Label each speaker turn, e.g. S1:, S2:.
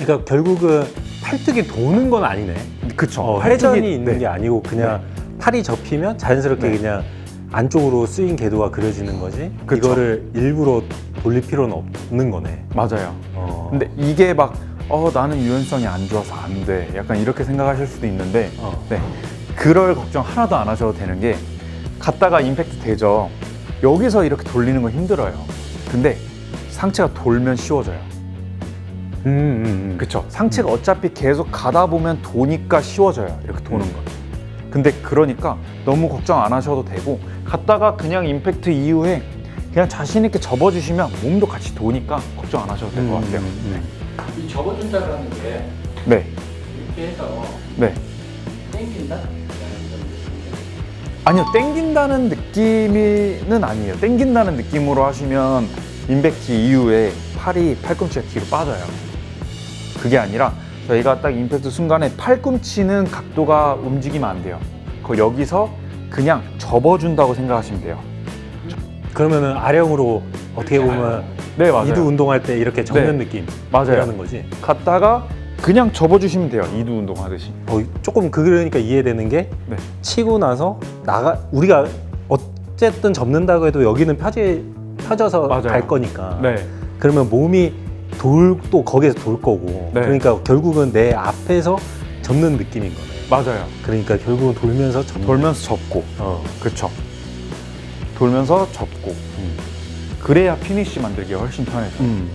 S1: 그러니까 결국은 팔뚝이 도는 건 아니네.
S2: 그쵸.
S1: 어,
S2: 팔뚝이-
S1: 회전이 있는
S2: 네.
S1: 게 아니고 그냥 팔이 접히면 자연스럽게
S2: 네.
S1: 그냥 안쪽으로 스윙 궤도가 그려지는 거지.
S2: 그쵸.
S1: 이거를 일부러 돌릴 필요는 없는 거네.
S2: 맞아요.
S1: 어.
S2: 근데 이게 막, 어, 나는 유연성이 안 좋아서 안 돼. 약간 이렇게 생각하실 수도 있는데,
S1: 어.
S2: 네. 그럴 걱정 하나도 안 하셔도 되는 게, 갔다가 임팩트 되죠. 여기서 이렇게 돌리는 건 힘들어요. 근데 상체가 돌면 쉬워져요.
S1: 음, 음, 음.
S2: 그쵸. 상체가 어차피 계속 가다 보면 도니까 쉬워져요. 이렇게 도는 건. 근데 그러니까 너무 걱정 안 하셔도 되고, 갔다가 그냥 임팩트 이후에 그냥 자신 있게 접어주시면 몸도 같이 도니까 걱정 안 하셔도 될것 같아요.
S1: 음,
S3: 이 접어준다라는 게
S2: 네.
S3: 이렇게 해서
S2: 네.
S3: 땡긴다?
S2: 아니요, 땡긴다는 느낌은 아니에요. 땡긴다는 느낌으로 하시면 임팩트 이후에 팔이 팔꿈치가 뒤로 빠져요. 그게 아니라 저희가 딱 임팩트 순간에 팔꿈치는 각도가 움직이면 안 돼요. 그 여기서 그냥 접어준다고 생각하시면 돼요.
S1: 그러면은 아령으로 어떻게 보면
S2: 네, 맞아요.
S1: 이두 운동할 때 이렇게 접는
S2: 네.
S1: 느낌
S2: 맞아요.
S1: 거지.
S2: 갔다가 그냥 접어주시면 돼요. 이두 운동 하듯이.
S1: 어, 조금 그러니까 이해되는 게
S2: 네.
S1: 치고 나서 나가 우리가 어쨌든 접는다고 해도 여기는 펴지 펴져서
S2: 맞아요.
S1: 갈 거니까.
S2: 네.
S1: 그러면 몸이 돌 또 거기서 돌 거고.
S2: 네.
S1: 그러니까 결국은 내 앞에서 접는 느낌인 거네.
S2: 맞아요.
S1: 그러니까 결국은 돌면서 접는.
S2: 돌면서 접고.
S1: 어.
S2: 그쵸. 돌면서 접고.
S1: 음.
S2: 그래야 피니쉬 만들기가 훨씬 편해요.
S1: 음.